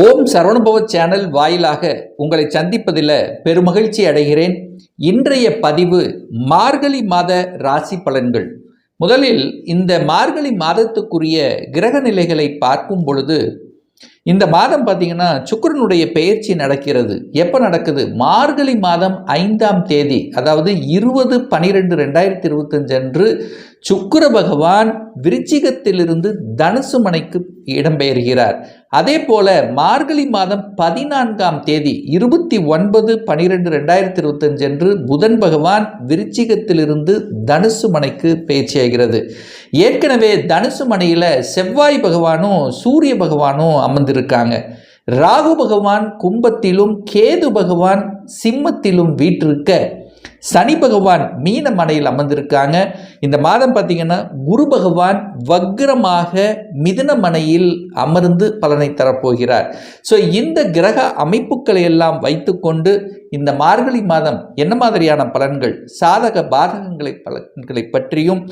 ஓம் சரவணுபவ channel வாயிலாக உங்களை சந்திப்பதில் பெருமகிழ்ச்சி அடைகிறேன். இன்றைய பதிவு மார்கழி மாத ராசி பலன்கள். முதலில் இந்த மார்கழி மாதத்துக்குரிய கிரக நிலைகளை பார்க்கும் பொழுது இந்த மாதம் பார்த்தீங்கன்னா சுக்கரனுடைய பெயர்ச்சி நடக்கிறது. எப்போ நடக்குது? மார்கழி மாதம் ஐந்தாம் தேதி அதாவது இருபது பனிரெண்டு ரெண்டாயிரத்தி இருபத்தஞ்சு அன்று சுக்கர பகவான் விருச்சிகத்திலிருந்து தனுசு மனைக்கு இடம்பெயர்கிறார். அதே போல மார்கழி மாதம் பதினான்காம் தேதி இருபத்தி ஒன்பது பனிரெண்டு ரெண்டாயிரத்தி இருபத்தஞ்சு அன்று புதன் பகவான் விருச்சிகத்திலிருந்து தனுசு மனைக்கு பேச்சியாகிறது ஏற்கனவே தனுசு மனையில் செவ்வாய் பகவானும் சூரிய பகவானும் அமர்ந்திருக்காங்க. ராகு பகவான் கும்பத்திலும் கேது பகவான் சிம்மத்திலும் வீற்றிருக்க சனி பகவான் மீன மனையில் அமர்ந்திருக்காங்க. இந்த மாதம் பார்த்தீங்கன்னா குரு பகவான் வக்ரமாக மிதுன மனையில் அமர்ந்து பலனை தரப்போகிறார். ஸோ இந்த கிரக அமைப்புகளை எல்லாம் வைத்துக்கொண்டு இந்த மார்கழி மாதம் என்ன மாதிரியான பலன்கள் சாதக பாதகங்களை பலன்களை பற்றியும்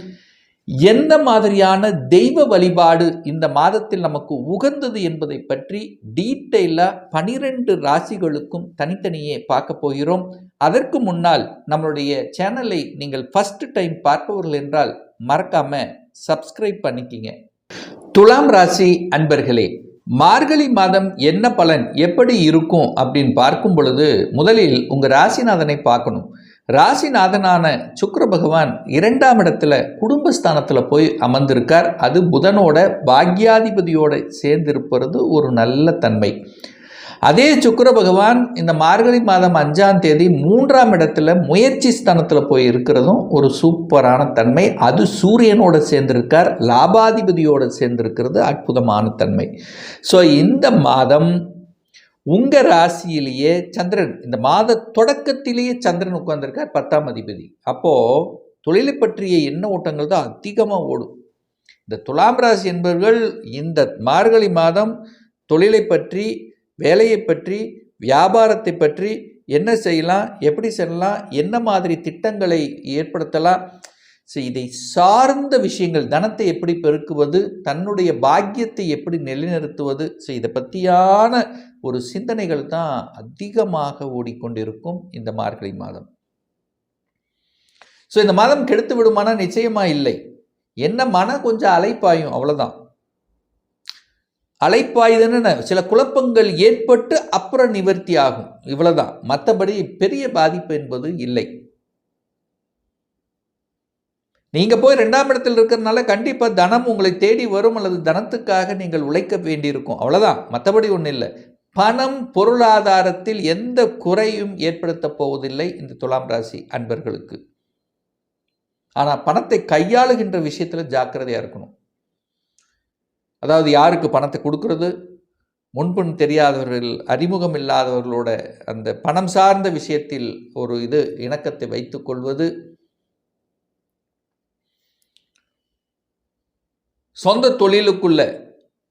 எந்த மாதிரியான தெய்வ வழிபாடு இந்த மாதத்தில் நமக்கு உகந்தது என்பதை பற்றி டீட்டெயிலாக பனிரெண்டு ராசிகளுக்கும் தனித்தனியே பார்க்க போகிறோம். அதற்கு முன்னால் நம்மளுடைய சேனலை நீங்கள் ஃபஸ்ட் டைம் பார்ப்பவர்கள் என்றால் மறக்காம சப்ஸ்கிரைப் பண்ணிக்கிங்க. துலாம் ராசி அன்பர்களே மார்கழி மாதம் என்ன பலன் எப்படி இருக்கும் அப்படின்னு பார்க்கும் பொழுது முதலில் உங்கள் ராசிநாதனை பார்க்கணும். ராசிநாதனான சுக்கர பகவான் இரண்டாம் இடத்துல குடும்பஸ்தானத்தில் போய் அமர்ந்திருக்கார். அது புதனோட பாக்யாதிபதியோட சேர்ந்திருப்பது ஒரு நல்ல தன்மை. அதே சுக்கர பகவான் இந்த மார்கழி மாதம் அஞ்சாம் தேதி மூன்றாம் இடத்துல முயற்சி ஸ்தானத்தில் போய் இருக்கிறதும் ஒரு சூப்பரான தன்மை. அது சூரியனோட சேர்ந்திருக்கார் லாபாதிபதியோடு சேர்ந்திருக்கிறது அற்புதமான தன்மை. ஸோ இந்த மாதம் உங்கள் ராசியிலேயே சந்திரன் இந்த மாத தொடக்கத்திலேயே சந்திரன் உட்கார்ந்துருக்கார் பத்தாம் அதிபதி. அப்போது தொழிலை பற்றிய எண்ண ஓட்டங்கள் தான் அதிகமாக ஓடும். இந்த துலாம் ராசி என்பவர்கள் இந்த மார்கழி மாதம் தொழிலை பற்றி வேலையை பற்றி வியாபாரத்தை பற்றி என்ன செய்யலாம் எப்படி செல்லலாம் என்ன மாதிரி திட்டங்களை ஏற்படுத்தலாம். ஸோ இதை சார்ந்த விஷயங்கள் தனத்தை எப்படி பெருக்குவது தன்னுடைய பாக்கியத்தை எப்படி நிலைநிறுத்துவது ஸோ இதை பற்றியான ஒரு சிந்தனைகள் தான் அதிகமாக ஓடிக்கொண்டிருக்கும் இந்த மார்கழி மாதம். ஸோ இந்த மாதம் கெடுத்து விடுமானா நிச்சயமாக இல்லை. என்ன மன கொஞ்சம் அலைப்பாயும் அவ்வளோதான் அலைப்பாயுதுன்னு சில குழப்பங்கள் ஏற்பட்டு அப்புறம் நிவர்த்தி ஆகும். இவ்வளோதான் மற்றபடி பெரிய பாதிப்பு என்பது இல்லை. நீங்கள் போய் ரெண்டாம் இடத்தில் இருக்கிறதுனால கண்டிப்பாக தனம் உங்களை தேடி வரும் அல்லது தனத்துக்காக நீங்கள் உழைக்க வேண்டியிருக்கும். அவ்வளோதான் மற்றபடி ஒன்றும் இல்லை. பணம் பொருளாதாரத்தில் எந்த குறையும் ஏற்படுத்த போவதில்லை இந்த துலாம் ராசி அன்பர்களுக்கு. ஆனால் பணத்தை கையாளுகின்ற விஷயத்தில் ஜாக்கிரதையாக இருக்கணும். அதாவது யாருக்கு பணத்தை கொடுக்கறது? முன்பின் தெரியாதவர்கள் அறிமுகம் இல்லாதவர்களோட அந்த பணம் சார்ந்த விஷயத்தில் ஒரு இது இணக்கத்தை வைத்துக்கொள்வது சொந்த தொழிலுக்குள்ள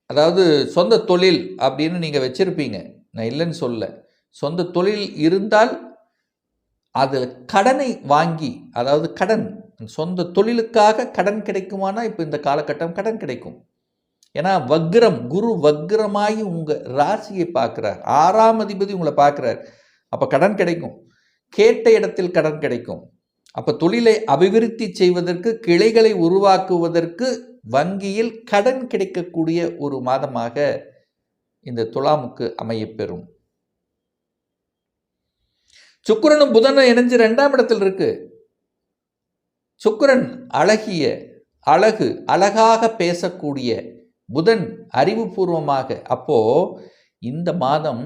அதாவது சொந்த தொழில் அப்படின்னு நீங்கள் வச்சுருப்பீங்க. நான் இல்லைன்னு சொல்ல. சொந்த தொழில் இருந்தால் அது கடனை வாங்கி அதாவது கடன் சொந்த தொழிலுக்காக கடன் கிடைக்குமானா இப்போ இந்த காலகட்டம் கடன் கிடைக்கும். ஏன்னா வக்ரம் குரு வக்ரமாகி உங்கள் ராசியை பார்க்குறார். ஆறாம் அதிபதி உங்களை பார்க்குறார். அப்போ கடன் கிடைக்கும். கேட்ட இடத்தில் கடன் கிடைக்கும். அப்போ தொழிலை அபிவிருத்தி செய்வதற்கு கிளைகளை உருவாக்குவதற்கு வங்கியில் கடன் கிடைக்கக்கூடிய ஒரு மாதமாக இந்த துலாமுக்கு அமையப்பெறும். சுக்கரனும் புதனும் இணைஞ்சு ரெண்டாம் இடத்தில் இருக்கு. சுக்கரன் அழகிய அழகு அழகாக பேசக்கூடிய புதன் அறிவுபூர்வமாக அப்போ இந்த மாதம்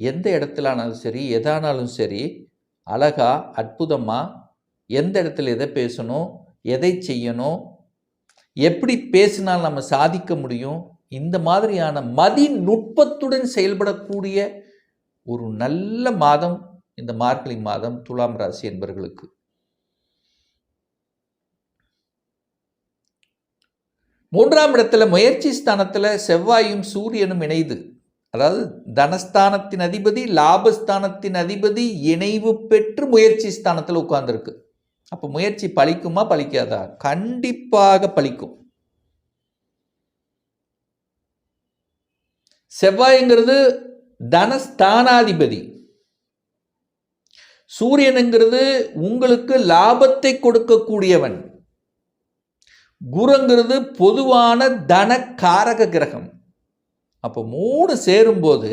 எந்த இடத்துலானாலும் சரி எதானாலும் சரி அழகா அற்புதமாக எந்த இடத்துல எதை பேசணும் எதை செய்யணும் எப்படி பேசினால் நம்ம சாதிக்க முடியும் இந்த மாதிரியான மதி நுட்பத்துடன் செயல்படக்கூடிய ஒரு நல்ல மாதம் இந்த மார்கழி மாதம் துலாம் ராசி என்பவர்களுக்கு மூன்றாம் இடத்துல முயற்சி ஸ்தானத்தில் செவ்வாயும் சூரியனும் இணைது அதாவது தனஸ்தானத்தின் அதிபதி லாபஸ்தானத்தின் அதிபதி இணைவு பெற்று முயற்சி ஸ்தானத்தில் உட்கார்ந்துருக்கு. அப்போ முயற்சி பழிக்குமா பழிக்காதா கண்டிப்பாக பழிக்கும் செவ்வாய்ங்கிறது தனஸ்தானாதிபதி. சூரியனுங்கிறது உங்களுக்கு லாபத்தை கொடுக்கக்கூடியவன். குருங்கிறது பொதுவான தனக்காரக கிரகம். அப்போ மூணு சேரும்போது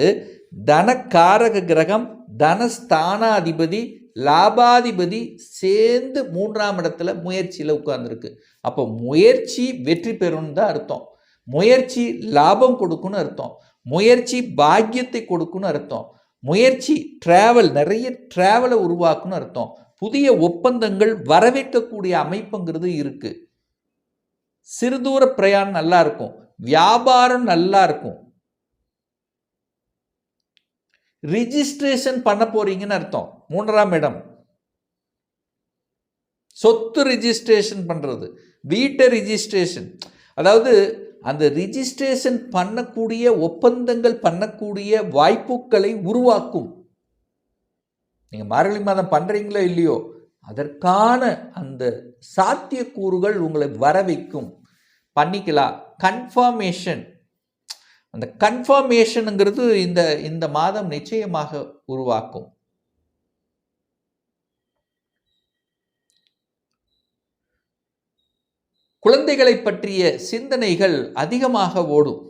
தனக்காரக கிரகம் தனஸ்தானாதிபதி லாபாதிபதி சேர்ந்து மூன்றாம் இடத்துல முயற்சியில் உட்கார்ந்துருக்கு. அப்போ முயற்சி வெற்றி பெறும்னு தான் அர்த்தம். முயற்சி லாபம் கொடுக்குன்னு அர்த்தம். முயற்சி பாக்கியத்தை கொடுக்குன்னு அர்த்தம். முயற்சி டிராவல் நிறைய டிராவலை உருவாக்குன்னு அர்த்தம். புதிய ஒப்பந்தங்கள் வரவேற்கக்கூடிய அமைப்புங்கிறது இருக்குது சிறுதூர பிரயாணம் நல்லா இருக்கும் வியாபாரம் நல்லா இருக்கும் ரிஜிஸ்ட்ரேஷன் பண்ண போறீங்கன்னு அர்த்தம். மூன்றாம் இடம். சொத்து ரிஜிஸ்ட்ரேஷன் பண்றது. வீட்டை ரிஜிஸ்ட்ரேஷன். அதாவது அந்த ரிஜிஸ்ட்ரேஷன் பண்ணக்கூடிய ஒப்பந்தங்கள் பண்ணக்கூடிய வாய்ப்புகளை உருவாக்கும். நீங்க மார்கழி மாதம் பண்றீங்களோ இல்லையோ அதற்கான அந்த சாத்தியக்கூறுகள் உங்களை வர வைக்கும் பண்ணிக்கலாம். கன்ஃபர்மேஷன் அந்த கன்ஃபர்மேஷனுங்கிறது இந்த இந்த மாதம் நிச்சயமாக உருவாக்கும். குழந்தைகளை பற்றிய சிந்தனைகள் அதிகமாக ஓடும்.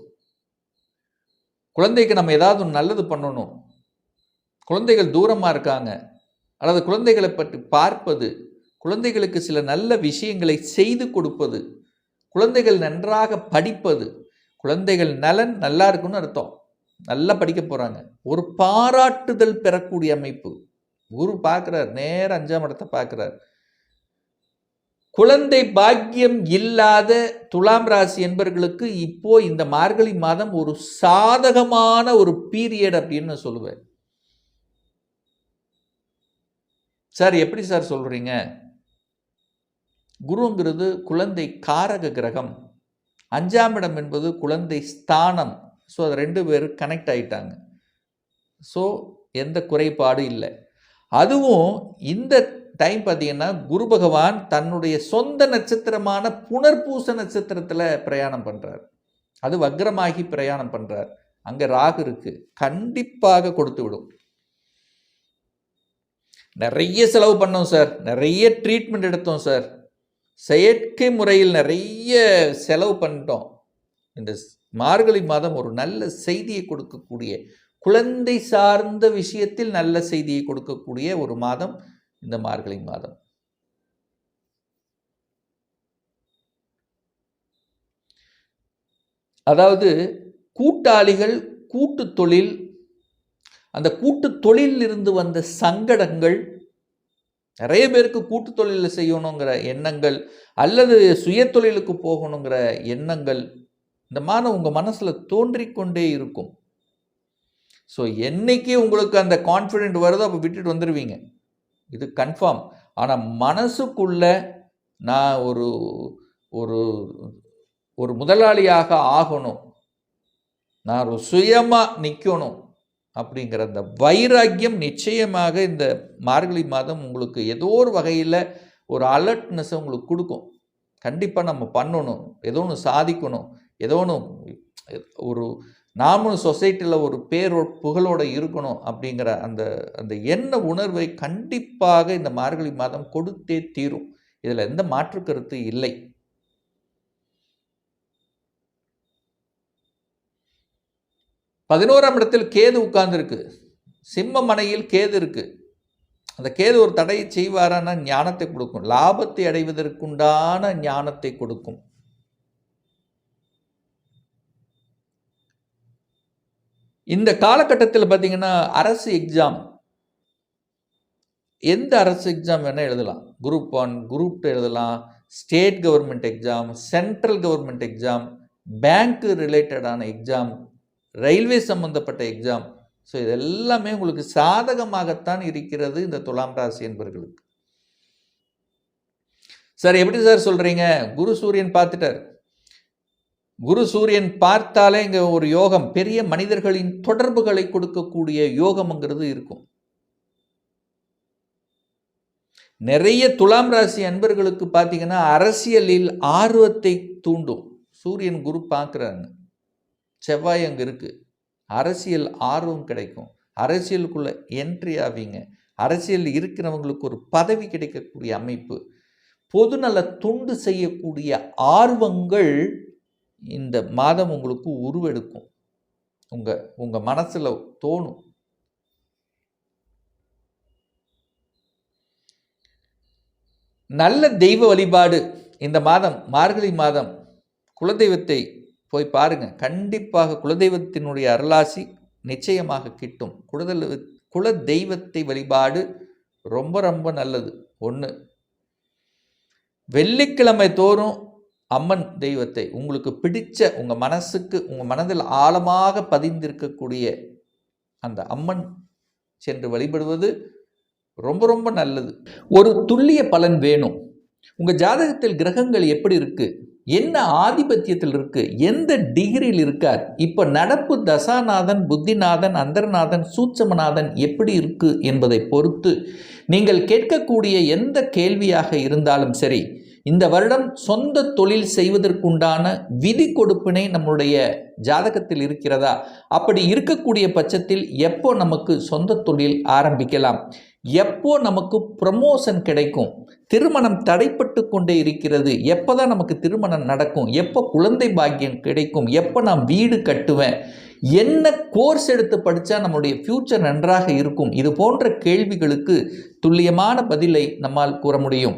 குழந்தைக்கு நம்ம ஏதாவது நல்லது பண்ணணும். குழந்தைகள் தூரமாக இருக்காங்க. அல்லது குழந்தைகளை பற்றி பார்ப்பது குழந்தைகளுக்கு சில நல்ல விஷயங்களை செய்து கொடுப்பது குழந்தைகள் நன்றாக படிப்பது குழந்தைகள் நலன் நல்லா இருக்குன்னு அர்த்தம். நல்லா படிக்க போகிறாங்க ஒரு பாராட்டுதல் பெறக்கூடிய அமைப்பு. குரு பார்க்குறார் நேர அஞ்சாம் இடத்தை பார்க்குறார். குழந்தை பாக்கியம் இல்லாத துலாம் ராசி என்பவர்களுக்கு இப்போ இந்த மார்கழி மாதம் ஒரு சாதகமான ஒரு பீரியட் அப்படின்னு நான் சொல்லுவேன். சார் எப்படி சார் சொல்கிறீங்க குருங்கிறது குழந்தை காரக கிரகம். அஞ்சாம் இடம் என்பது குழந்தை ஸ்தானம். ஸோ அது ரெண்டு பேரும் கனெக்ட் ஆகிட்டாங்க ஸோ எந்த குறைபாடும் இல்லை. அதுவும் இந்த டைம் பார்த்தீங்கன்னா குரு பகவான் தன்னுடைய சொந்த நட்சத்திரமான புனர்பூச நட்சத்திரத்தில் பிரயாணம் பண்ணுறார் அது வக்ரமாகி பிரயாணம் பண்ணுறார் அங்கே ராகு இருக்குது கண்டிப்பாக கொடுத்து விடும். நிறைய செலவு பண்ணோம் சார். நிறைய ட்ரீட்மெண்ட் எடுத்தோம் சார். செயற்கை முறையில் நிறைய செலவு பண்ணிட்டோம். இந்த மார்கழி மாதம் ஒரு நல்ல செய்தியை கொடுக்கக்கூடிய குழந்தை சார்ந்த விஷயத்தில் நல்ல செய்தியை கொடுக்கக்கூடிய ஒரு மாதம் இந்த மார்கழி மாதம். அதாவது கூட்டாளிகள் கூட்டு தொழில் அந்த கூட்டு தொழிலில் இருந்து வந்த சங்கடங்கள் நிறைய பேருக்கு கூட்டு தொழிலில் செய்யணுங்கிற எண்ணங்கள் அல்லது சுய தொழிலுக்கு போகணுங்கிற எண்ணங்கள் இந்த மாதிரி உங்கள் மனசில் தோன்றிக்கொண்டே இருக்கும். ஸோ என்னைக்கு உங்களுக்கு அந்த கான்ஃபிடென்ட் வருதோ அப்போ விட்டுட்டு வந்துடுவீங்க இது கன்ஃபார்ம் ஆனால் மனசுக்குள்ள நான் ஒரு ஒரு ஒரு முதலாளியாக ஆகணும். நான் ஒரு சுயமாக நிற்கணும் அப்படிங்கிற அந்த வைராக்கியம் நிச்சயமாக இந்த மார்கழி மாதம் உங்களுக்கு ஏதோ ஒரு வகையில் ஒரு அலர்ட்னஸை உங்களுக்கு கொடுக்கும். கண்டிப்பாக நம்ம பண்ணணும். ஏதோ ஒன்று சாதிக்கணும். ஏதோ ஒன்று ஒரு நாமளும் சொசைட்டியில் ஒரு பேரோ புகழோடு இருக்கணும் அப்படிங்கிற அந்த அந்த எண்ண உணர்வை கண்டிப்பாக இந்த மார்கழி மாதம் கொடுத்தே தீரும். இதில் எந்த மாற்று கருத்து இல்லை. பதினோராம் இடத்தில் கேது உட்கார்ந்துருக்கு. சிம்ம மனையில் கேது இருக்குது அந்த கேது ஒரு தடையை செய்வாரான? ஞானத்தை கொடுக்கும். லாபத்தை அடைவதற்குண்டான ஞானத்தை கொடுக்கும். இந்த காலகட்டத்தில் பார்த்தீங்கன்னா அரசு எக்ஸாம் எந்த அரசு எக்ஸாம் வேணால் எழுதலாம். குரூப் ஒன் குரூப் டூ எழுதலாம். State government exam central government exam பேங்க்கு ரிலேட்டடான எக்ஸாம் ரயில்வே சம்பந்தப்பட்ட எக்ஸாம் ஸோ இது எல்லாமே உங்களுக்கு சாதகமாகத்தான் இருக்கிறது இந்த துலாம் ராசி என்பவர்களுக்கு சார் எப்படி சார் சொல்கிறீங்க குரு சூரியன் பார்த்துட்டார். குரு சூரியன் பார்த்தாலே இங்கே ஒரு யோகம் பெரிய மனிதர்களின் தொடர்புகளை கொடுக்கக்கூடிய யோகம்ங்கிறது இருக்கும். நிறைய துலாம் ராசி அன்பர்களுக்கு பார்த்தீங்கன்னா அரசியலில் ஆர்வத்தை தூண்டும். சூரியன் குரு பார்க்குறாங்க செவ்வாய் அங்கே இருக்குது அரசியல் ஆர்வம் கிடைக்கும். அரசியலுக்குள்ளே என்ட்ரி ஆவீங்க. அரசியல் இருக்கிறவங்களுக்கு ஒரு பதவி கிடைக்கக்கூடிய அமைப்பு. பொதுநல தொண்டு செய்யக்கூடிய ஆர்வங்கள் இந்த மாதம் உங்களுக்கு உருவெடுக்கும். உங்கள் உங்கள் மனசில் தோணும். நல்ல தெய்வ வழிபாடு. இந்த மாதம் மார்கழி மாதம் குலதெய்வத்தை போய் பாருங்கள் கண்டிப்பாக குலதெய்வத்தினுடைய அருளாசி நிச்சயமாக கிட்டும். குலதெய்வ குல தெய்வத்தை வழிபாடு ரொம்ப ரொம்ப நல்லது. ஒன்று வெள்ளிக்கிழமை தோறும் அம்மன் தெய்வத்தை உங்களுக்கு பிடிச்ச உங்கள் மனசுக்கு உங்கள் மனதில் ஆழமாக பதிந்திருக்கக்கூடிய அந்த அம்மன் சென்று வழிபடுவது ரொம்ப ரொம்ப நல்லது. ஒரு துல்லிய பலன் வேணும். உங்கள் ஜாதகத்தில் கிரகங்கள் எப்படி இருக்குது என்ன ஆதிபத்தியத்தில் இருக்குது எந்த டிகிரியில் இருக்கார்? இப்போ நடப்பு தசாநாதன் புத்திநாதன் அந்தர்நாதன் சூட்சமநாதன் எப்படி இருக்கு என்பதை பொறுத்து நீங்கள் கேட்கக்கூடிய எந்த கேள்வியாக இருந்தாலும் சரி இந்த வருடம் சொந்த தொழில் செய்வதற்குண்டான விதி கொடுப்பினை நம்முடைய ஜாதகத்தில் இருக்கிறதா? அப்படி இருக்கக்கூடிய பட்சத்தில் எப்போ நமக்கு சொந்த தொழில் ஆரம்பிக்கலாம்? எப்போ நமக்கு ப்ரமோஷன் கிடைக்கும்? திருமணம் தடைப்பட்டு கொண்டே இருக்கிறது. எப்போ தான் நமக்கு திருமணம் நடக்கும்? எப்போ குழந்தை பாக்கியம் கிடைக்கும்? எப்போ நான் வீடு கட்டுவேன்? என்ன கோர்ஸ் எடுத்து படித்தா நம்முடைய ஃப்யூச்சர் நன்றாக இருக்கும்? இது போன்ற கேள்விகளுக்கு துல்லியமான பதிலை நம்மால் கூற முடியும்.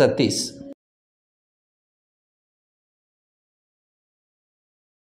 சதீஷ்.